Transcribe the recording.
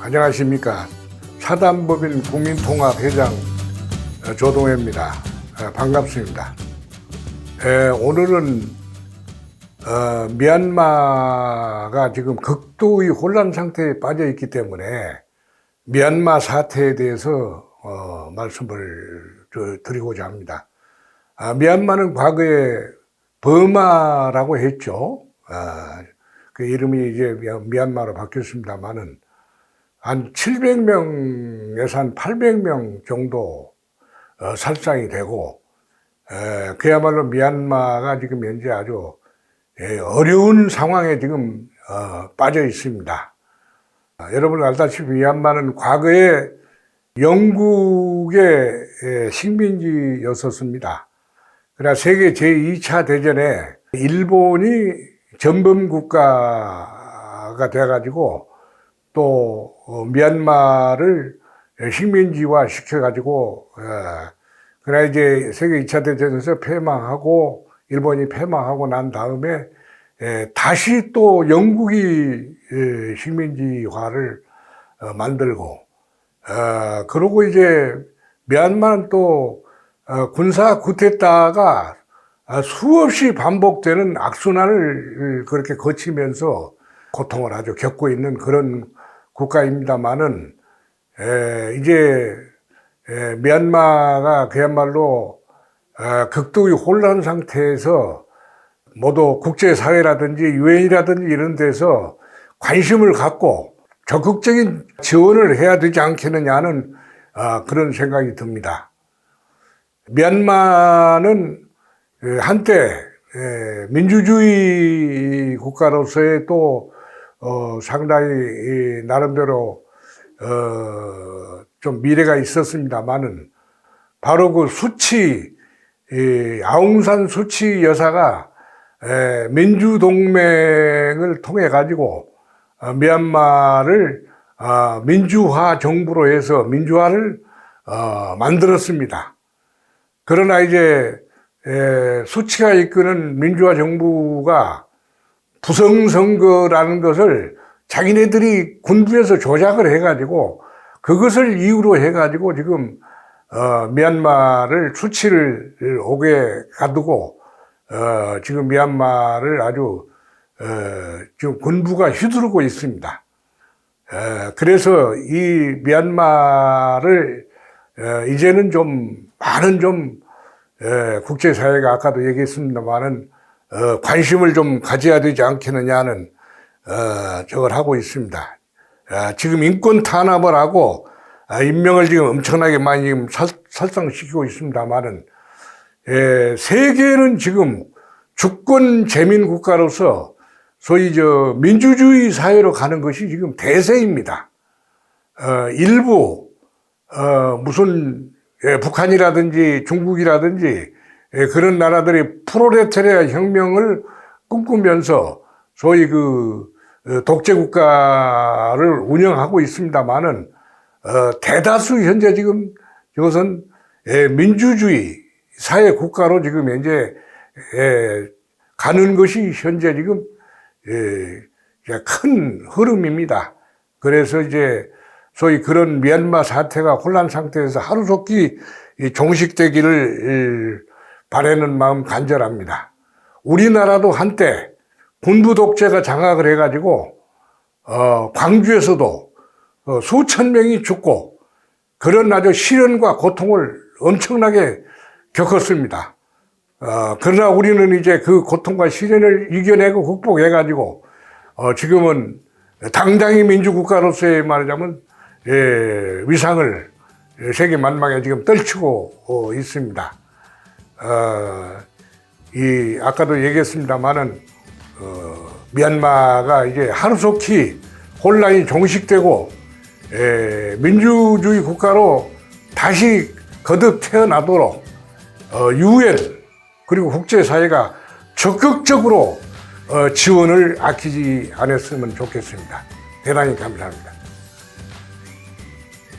안녕하십니까. 사단법인 국민통합회장 어, 조동혜입니다. 어, 반갑습니다. 에, 오늘은 어, 미얀마가 지금 극도의 혼란 상태에 빠져 있기 때문에 미얀마 사태에 대해서 어, 말씀을 저- 드리고자 합니다. 아, 미얀마는 과거에 버마라고 했죠. 아, 그 이름이 이제 미얀- 미얀마로 바뀌었습니다만은 한 700명에서 한 800명 정도 어, 살상이 되고 에, 그야말로 미얀마가 지금 현재 아주 예, 어려운 상황에 지금 어, 빠져 있습니다. 아, 여러분 알다시피 미얀마는 과거에 영국의 예, 식민지였었습니다. 그러나 세계 제2차 대전에 일본이 전범 국가가 돼가지고 또 어, 미얀마를 식민지화 시켜가지고 어, 그러나 이제 세계 2차 대전에서 패망하고 일본이 패망하고 난 다음에 에, 다시 또 영국이 에, 식민지화를 어, 만들고 어, 그러고 이제 미얀마는 또 어, 군사 아, 수없이 반복되는 악순환을 그렇게 거치면서 고통을 아주 겪고 있는 그런 국가입니다만은 에, 이제 에, 미얀마가 그야말로 어, 극도의 혼란 상태에서 모두 국제사회라든지 유엔이라든지 이런 데서 관심을 갖고 적극적인 지원을 해야 되지 않겠느냐는 어, 그런 생각이 듭니다. 미얀마는 에, 한때 에, 민주주의 국가로서의 또 어, 상당히 이, 나름대로 어, 좀 미래가 있었습니다만은 바로 그 수치 이 아웅산 수치 여사가 에, 민주동맹을 통해 가지고 어, 미얀마를 어, 민주화 정부로 해서 민주화를 어, 만들었습니다. 그러나 이제 에, 수치가 이끄는 민주화 정부가 부성선거라는 것을 자기네들이 군부에서 조작을 해가지고 그것을 이유로 해가지고 지금 어, 미얀마를 수치를 오게 가두고 어, 지금 미얀마를 아주 어, 지금 군부가 휘두르고 있습니다. 어, 그래서 이 미얀마를 어, 이제는 좀 많은 좀 에, 국제사회가 아까도 얘기했습니다만은 어, 관심을 좀 가져야 되지 않겠느냐는 어, 저걸 하고 있습니다. 아, 지금 인권 탄압을 하고 아, 인명을 지금 엄청나게 많이 지금 살, 살상시키고 있습니다만은 에, 세계는 지금 주권 재민 국가로서 소위 저 민주주의 사회로 가는 것이 지금 대세입니다. 어, 일부 어, 무슨 예, 북한이라든지 중국이라든지 예, 그런 나라들이 프로레타리아 혁명을 꿈꾸면서 소위 그 어, 독재 국가를 운영하고 있습니다만은 어, 대다수 현재 지금 이것은 예, 민주주의 사회 국가로 지금 현재 예, 가는 것이 현재 지금 예, 큰 흐름입니다. 그래서 이제 소위 그런 미얀마 사태가 혼란 상태에서 하루속히 이 종식되기를 이, 바라는 마음 간절합니다. 우리나라도 한때 군부 독재가 장악을 해가지고 어, 광주에서도 어, 수천 명이 죽고 그런 아주 시련과 고통을 엄청나게 겪었습니다. 어, 그러나 우리는 이제 그 고통과 시련을 이겨내고 극복해가지고 어, 지금은 당당히 민주국가로서의 말하자면 예, 위상을 세계 만망에 지금 떨치고 어, 있습니다. 어, 이 아까도 얘기했습니다만은 어, 미얀마가 이제 하루속히 혼란이 종식되고 에, 민주주의 국가로 다시 거듭 태어나도록 어, 유엔 그리고 국제사회가 적극적으로 어, 지원을 아끼지 않았으면 좋겠습니다. 대단히 감사합니다.